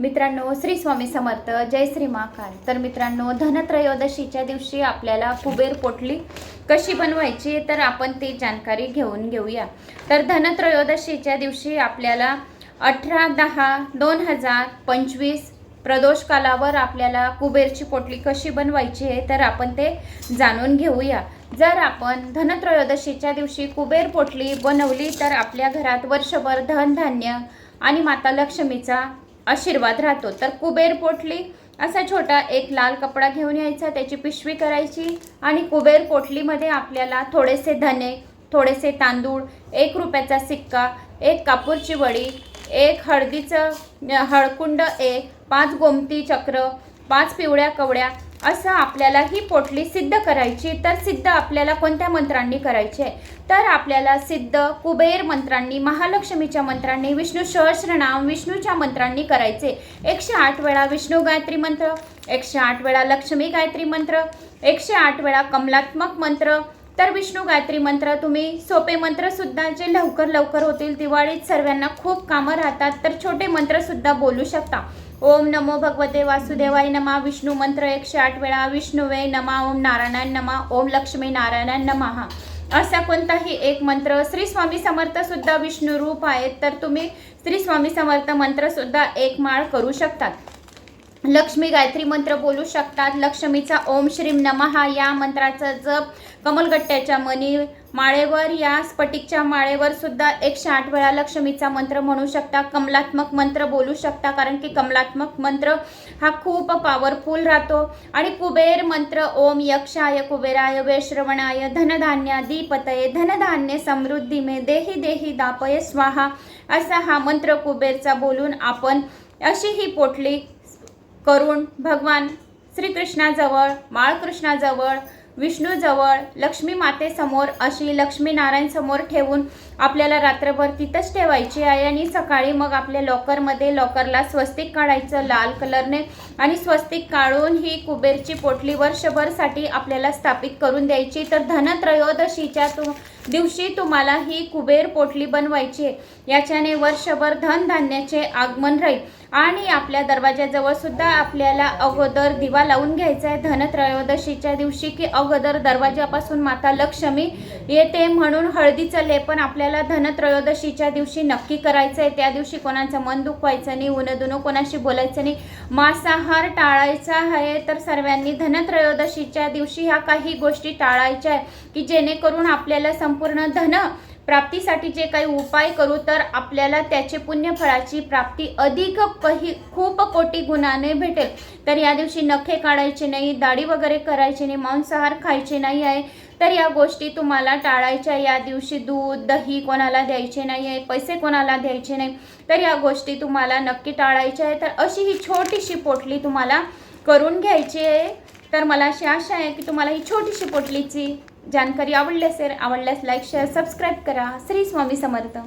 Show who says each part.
Speaker 1: मित्रांनो श्री स्वामी समर्थ जय श्री महाकाल. तर मित्रांनो धनत्रयोदशीच्या दिवशी आपल्याला कुबेर पोटली कशी बनवायची तर आपण ती जानकारी घेऊन घेऊया. तर धनत्रयोदशीच्या दिवशी आपल्याला अठरा दहा दोन हजार पंचवीस प्रदोष कालावर आपल्याला कुबेरची पोटली कशी बनवायची आहे तर आपण ते जाणून घेऊया. जर आपण धनत्रयोदशीच्या दिवशी कुबेर पोटली बनवली तर आपल्या घरात वर्षभर धनधान्य आणि माता लक्ष्मीचा आशीर्वाद राहतो. तर कुबेर पोटली असा छोटा एक लाल कपडा घेऊन यायचा त्याची पिशवी करायची आणि कुबेर पोटलीमध्ये आपल्याला थोडेसे धने थोडेसे तांदूळ एक रुपयाचा सिक्का एक कापूरची वडी एक हळदीचं हळकुंड एक पाच गोमती चक्र पाच पिवळ्या कवड्या असं आपल्याला ही पोटली सिद्ध करायची तर सिद्ध आपल्याला कोणत्या मंत्रांनी करायची? आहे तर आपल्याला सिद्ध कुबेर मंत्रांनी महालक्ष्मीच्या मंत्रांनी विष्णू सहस्रनाम विष्णूच्या मंत्रांनी करायचे. एकशे आठ वेळा विष्णू गायत्री मंत्र एकशे आठ वेळा लक्ष्मी गायत्री मंत्र एकशे आठ वेळा कमलात्मक मंत्र. तर विष्णू गायत्री मंत्र तुम्ही सोपे मंत्रसुद्धा जे लवकर लवकर होतील दिवाळीत सर्वांना खूप कामं राहतात तर छोटे मंत्रसुद्धा बोलू शकता. ओम नमो भगवते वासुदेवाय नमा। विष्णू मंत्र एकशे आठ वेळा। विष्णुवे नमा। ओम नारायण नमा। ओम लक्ष्मी नारायण नमहा असा कोणताही एक मंत्र श्री स्वामी समर्थ सुद्धा विष्णू रूप आहेत तर तुम्ही श्री स्वामी समर्थ मंत्र सुद्धा एक माळ करू शकतात. लक्ष्मी गायत्री मंत्र बोलू शकतात. लक्ष्मीचा ओम श्रीम नमहा या मंत्राचा जप कमलगट्ट्याच्या मनी माळेवर या स्फटिकच्या माळेवर सुद्धा एकशे आठ वेळा लक्ष्मीचा मंत्र म्हणू शकता. कमलात्मक मंत्र बोलू शकता कारण की कमलात्मक मंत्र हा खूप पॉवरफुल राहतो. आणि कुबेर मंत्र ओम यक्षाय कुबेराय वैश्रवणाय धनधान्य दीपतये धनधान्य समृद्धी मे देही देही दापय स्वाहा. असा हा मंत्र कुबेरचा बोलून आपण अशी ही पोटली करून भगवान श्रीकृष्णाजवळ बाळकृष्णाजवळ विष्णूजवळ लक्ष्मी मातेसमोर अशी लक्ष्मीनारायण समोर ठेवून आपल्याला रात्रभर तिथंच ठेवायची आहे आणि सकाळी मग आपल्या लॉकरमध्ये लॉकरला स्वस्तिक काढायचं लाल कलरने आणि स्वस्तिक काढून ही कुबेरची पोटली वर्षभरसाठी आपल्याला स्थापित करून द्यायची. तर धनत्रयोदशीच्या तु दिवशी तुम्हाला ही कुबेर पोटली बनवायची आहे. याच्याने वर्षभर धनधान्याचे आगमन राहील. आणि आपल्या दरवाजाजवळ सुद्धा आपल्याला अगोदर दिवा लावून घ्यायचा आहे. धनत्रयोदशीच्या दिवशी की अगोदर दरवाजापासून माता लक्ष्मी येते म्हणून हळदीचं लेपन आपल्याला धनत्रयोदशीच्या दिवशी नक्की करायचं आहे. त्या दिवशी कोणाचं मन दुखवायचं नाही उनदुनं कोणाशी बोलायचं नाही. मांसाहार टाळायचा आहे तर सर्वांनी धनत्रयोदशीच्या दिवशी ह्या काही गोष्टी टाळायच्या आहे की जेणेकरून आपल्याला संपूर्ण धन प्राप्तीसाठी जे काही उपाय करू तर आपल्याला त्याचे पुण्यफळाची प्राप्ती अधिक कही खूप कोटी गुणाने भेटेल. तर या दिवशी नखे काढायचे नाही दाढी वगैरे करायची नाही मांसाहार खायचे नाही आहे तर या गोष्टी तुम्हाला टाळायच्या. या दिवशी दूध दही कोणाला द्यायचे नाही आहे पैसे कोणाला द्यायचे नाही तर या गोष्टी तुम्हाला नक्की टाळायच्या आहे. तर अशी ही छोटीशी पोटली तुम्हाला करून घ्यायची आहे. तर मला अशी आशा आहे की तुम्हाला ही छोटीशी पोटलीची जानकारी आवडली असेल आवडल्यास लाईक शेअर सबस्क्राईब करा. श्री स्वामी समर्थ.